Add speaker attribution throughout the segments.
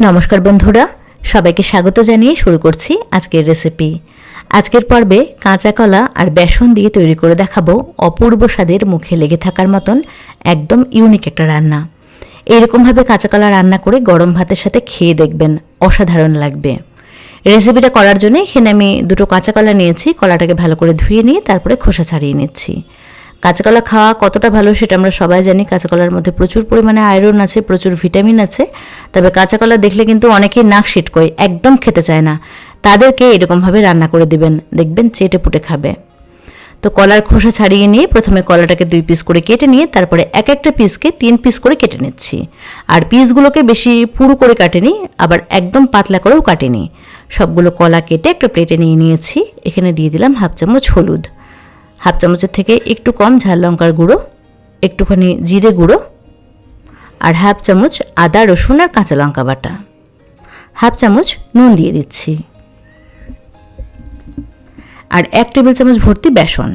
Speaker 1: নমস্কার বন্ধুরা, সবাইকে স্বাগত জানিয়ে শুরু করছি আজকের রেসিপি আজকের পর্বে কাঁচা কলা আর বেসন দিয়ে তৈরি করে দেখাবো অপূর্ব স্বাদের মুখে লেগে থাকার মতন একদম ইউনিক একটা রান্না। এইরকমভাবে কাঁচা কলা রান্না করে গরম ভাতের সাথে খেয়ে দেখবেন, অসাধারণ লাগবে। রেসিপিটা করার জন্য এখানে আমি দুটো কাঁচা কলা নিয়েছি, কলাটাকে ভালো করে ধুয়ে নিয়ে তারপরে খোসা ছাড়িয়ে নিচ্ছি। কাঁচাকলা খাওয়া কতটা ভালো সেটা আমরা সবাই জানি। কাঁচাকলার মধ্যে প্রচুর পরিমাণে আয়রন আছে, প্রচুর ভিটামিন আছে। তবে কাঁচাকলা দেখলে কিন্তু অনেকেই নাক সিটকোয়, একদম খেতে চায় না। তাদেরকে এরকমভাবে রান্না করে দিবেন, দেখবেন চেটে পুটে খাবে। তো কলার খোসা ছাড়িয়ে নিয়ে প্রথমে কলাটাকে দুই পিস করে কেটে নিয়ে তারপরে এক একটা পিসকে তিন পিস করে কেটে নিচ্ছি। আর পিসগুলোকে বেশি পুরু করে কাটেনি, আবার একদম পাতলা করেও কাটেনি। সবগুলো কলা কেটে একটা প্লেটে নিয়ে নিয়েছি। এখানে দিয়ে দিলাম হাফ চামচ হলুদ। হাফ চামচের থেকে একটু কম ঝাল লঙ্কার গুঁড়ো, একটুখানি জিরে গুঁড়ো আর হাফ চামচ আদা, রসুন আর কাঁচা লঙ্কা বাটা। হাফ চামচ নুন দিয়ে দিচ্ছি। আর এক টেবিল চামচ ভর্তি বেসন।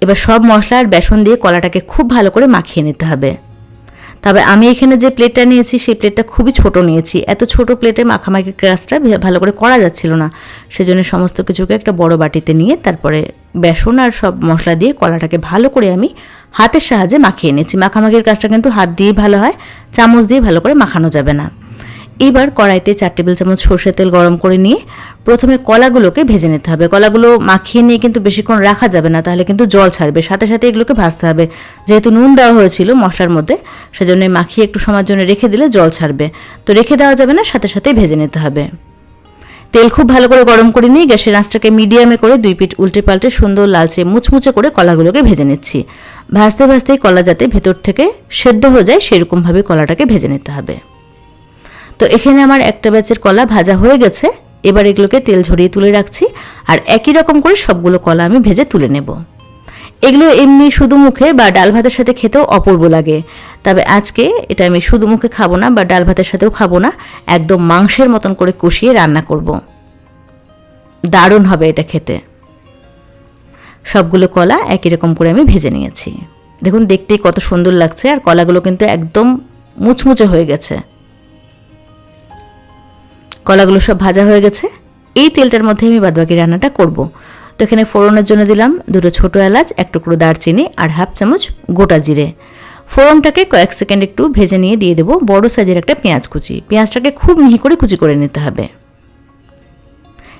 Speaker 1: এবার সব মশলা আর বেসন দিয়ে কলাটাকে খুব ভালো করে মাখিয়ে নিতে হবে। তবে আমি এখানে যে প্লেটটা নিয়েছি, সেই প্লেটটা খুবই ছোট নিয়েছি। এত ছোট প্লেটে মাখামাখির ক্রাসটা ভালো করে করা যাচ্ছিল না। সেজন্য সমস্ত কিছুকে একটা বড় বাটিতে নিয়ে তারপরে বেসন আর সব মশলা দিয়ে কলাটাকে ভালো করে আমি হাতের সাহায্যে মাখিয়ে নিয়েছি। মাখামাখির কাজটা কিন্তু হাত দিয়েই ভালো হয়, চামচ দিয়ে ভালো করে মাখানো যাবে না। এবার কড়াইতে চার টেবিল চামচ সর্ষের তেল গরম করে নিয়ে প্রথমে কলাগুলোকে ভেজে নিতে হবে। কলাগুলো মাখিয়ে নিয়ে কিন্তু বেশিক্ষণ রাখা যাবে না, তাহলে কিন্তু জল ছাড়বে। সাথে সাথে এগুলোকে ভাজতে হবে। যেহেতু নুন দেওয়া হয়েছিল মশলার মধ্যে, সেজন্য মাখিয়ে একটু সময়ের জন্য রেখে দিলে জল ছাড়বে। তো রেখে দেওয়া যাবে না, সাথে সাথেই ভেজে নিতে হবে। তেল খুব ভালো করে গরম করে নিয়ে গ্যাসের আঁচটাকে মিডিয়ামে করে দুই পিঠ উল্টে পাল্টে সুন্দর লালচে মুচমুচে করে কলাগুলোকে ভেজে নিচ্ছি। ভাজতে ভাজতেই কলা যাতে ভেতর থেকে সেদ্ধ হয়ে যায়, সেরকমভাবে কলাটাকে ভেজে নিতে হবে। তো এখানে আমার একটা ব্যাচের কলা ভাজা হয়ে গেছে। এবার এগুলোকে তেল ঝরিয়ে তুলে রাখছি আর একই রকম করে সবগুলো কলা আমি ভেজে তুলে নেব। এগুলো এমনি শুধু মুখে বা ডাল ভাতের সাথে খেতেও অপূর্ব লাগে। তবে আজকে এটা আমি শুধু মুখে খাব না বা ডাল ভাতের সাথেও খাব না, একদম মাংসের মতন করে কষিয়ে রান্না করব। দারুণ হবে এটা খেতে। সবগুলো কলা একই রকম করে আমি ভেজে নিয়েছি। দেখুন, দেখতেই কত সুন্দর লাগছে আর কলাগুলো কিন্তু একদম মুচমুচে হয়ে গেছে। কলাগুলো সব ভাজা হয়ে গেছে। এই তেলটার মধ্যে আমি বাদবাকি রান্নাটা করব। তো এখানে ফোড়নের জন্য দিলাম দুটো ছোটো এলাচ, এক টুকরো দারচিনি আর হাফ চামচ গোটা জিরে। ফোড়নটাকে কয়েক সেকেন্ড একটু ভেজে নিয়ে দিয়ে দেবো বড় সাইজের একটা পেঁয়াজ কুচি। পেঁয়াজটাকে খুব মিহি করে কুচি করে নিতে হবে।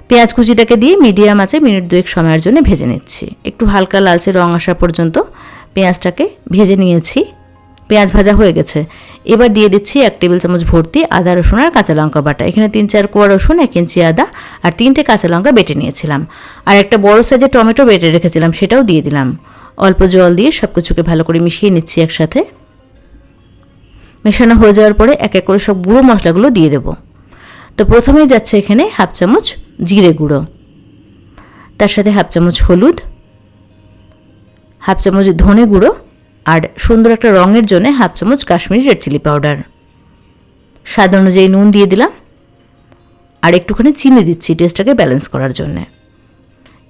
Speaker 1: পেঁয়াজ কুচিটাকে দিয়ে মিডিয়াম আছে মিনিট দুয়েক সময়ের জন্য ভেজে নিচ্ছি। একটু হালকা লালচে রং আসা পর্যন্ত পেঁয়াজটাকে ভেজে নিয়েছি। পেঁয়াজ ভাজা হয়ে গেছে। এবার দিয়ে দিচ্ছি এক টেবিল চামচ ভর্তি আদা, রসুন আর কাঁচা লঙ্কা বাটা। এখানে তিন চার কোয়া রসুন, এক ইঞ্চি আদা আর তিনটে কাঁচা লঙ্কা বেটে নিয়েছিলাম। আর একটা বড় সাইজের টমেটো বেটে রেখেছিলাম, সেটাও দিয়ে দিলাম। অল্প জল দিয়ে সব কিছুকে ভালো করে মিশিয়ে নিচ্ছি একসাথে। মেশানো হয়ে যাওয়ার পরে এক এক করে সব গুঁড়ো মশলাগুলো দিয়ে দেবো। তো প্রথমেই যাচ্ছে এখানে হাফ চামচ জিরে গুঁড়ো। তার সাথে হাফ চামচ হলুদ, হাফ চামচ ধনে গুঁড়ো আর সুন্দর একটা রঙের জন্য হাফ চামচ কাশ্মীরি রেড চিলি পাউডার। স্বাদ অনুযায়ী নুন দিয়ে দিলাম আর একটুখানি চিনি দিচ্ছি টেস্টটাকে ব্যালেন্স করার জন্যে।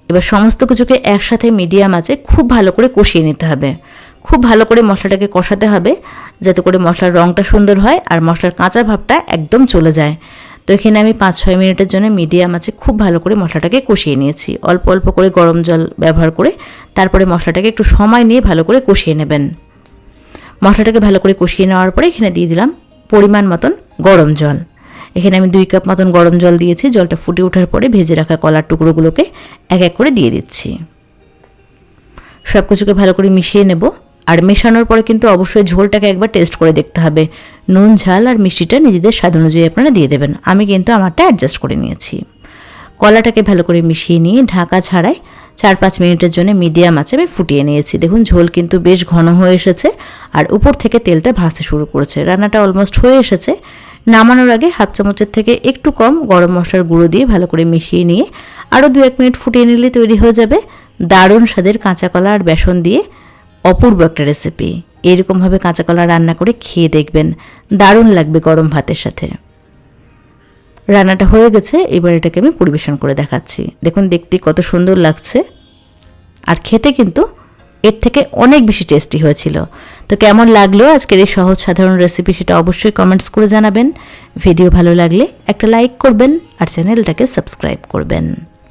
Speaker 1: এবার সমস্ত কিছুকে একসাথে মিডিয়াম আছে খুব ভালো করে কষিয়ে নিতে হবে। খুব ভালো করে মশলাটাকে কষাতে হবে যাতে করে মশলার রঙটা সুন্দর হয় আর মশলার কাঁচা ভাবটা একদম চলে যায়। তো এখানে আমি পাঁচ ছয় মিনিটের জন্য মিডিয়াম আছে, খুব ভালো করে মশলাটাকে কষিয়ে নিয়েছি। অল্প অল্প করে গরম জল ব্যবহার করে তারপরে মশলাটাকে একটু সময় নিয়ে ভালো করে কষিয়ে নেবেন। মশলাটাকে ভালো করে কষিয়ে নেওয়ার পরে এখানে দিয়ে দিলাম পরিমাণ মতন গরম জল। এখানে আমি দুই কাপ মতন গরম জল দিয়েছি, জলটা ফুটে ওঠার পরে ভেজে রাখা কলার টুকরোগুলোকে এক এক করে দিয়ে দিচ্ছি। সব কিছুকে ভালো করে মিশিয়ে নেব। আর মেশানোর পরে কিন্তু অবশ্যই ঝোলটাকে একবার টেস্ট করে দেখতে হবে। নুন, ঝাল আর মিষ্টিটা নিজেদের স্বাদ অনুযায়ী আপনারা দিয়ে দেবেন। আমি কিন্তু আমারটা অ্যাডজাস্ট করে নিয়েছি। কলাটাকে ভালো করে মিশিয়ে নিয়ে ঢাকা ছাড়াই চার পাঁচ মিনিটের জন্য মিডিয়াম আছে আমি ফুটিয়ে নিয়েছি। দেখুন, ঝোল কিন্তু বেশ ঘন হয়ে এসেছে আর উপর থেকে তেলটা ভাসতে শুরু করেছে। রান্নাটা অলমোস্ট হয়ে এসেছে। নামানোর আগে হাফ চামচের থেকে একটু কম গরম মশলার গুঁড়ো দিয়ে ভালো করে মিশিয়ে নিয়ে আরও দু এক মিনিট ফুটিয়ে নিলে তৈরি হয়ে যাবে। দারুণ স্বাদের কাঁচা কলা আর বেসন দিয়ে অপূর্ব একটা রেসিপি এরকমভাবে কাঁচা কলা রান্না করে খেয়ে দেখবেন। দারুণ লাগবে গরম ভাতের সাথে। রান্নাটা হয়ে গেছে, এবার এটাকে আমি পরিবেশন করে দেখাচ্ছি। দেখুন, দেখতে কত সুন্দর লাগছে। আর খেতে কিন্তু এর থেকে অনেক বেশি টেস্টি হয়েছিল। তো কেমন লাগল আজকের এই সহজ সাধারণ রেসিপি সেটা অবশ্যই কমেন্টস করে জানাবেন। ভিডিও ভালো লাগলে একটা লাইক করবেন আর চ্যানেলটাকে সাবস্ক্রাইব করবেন।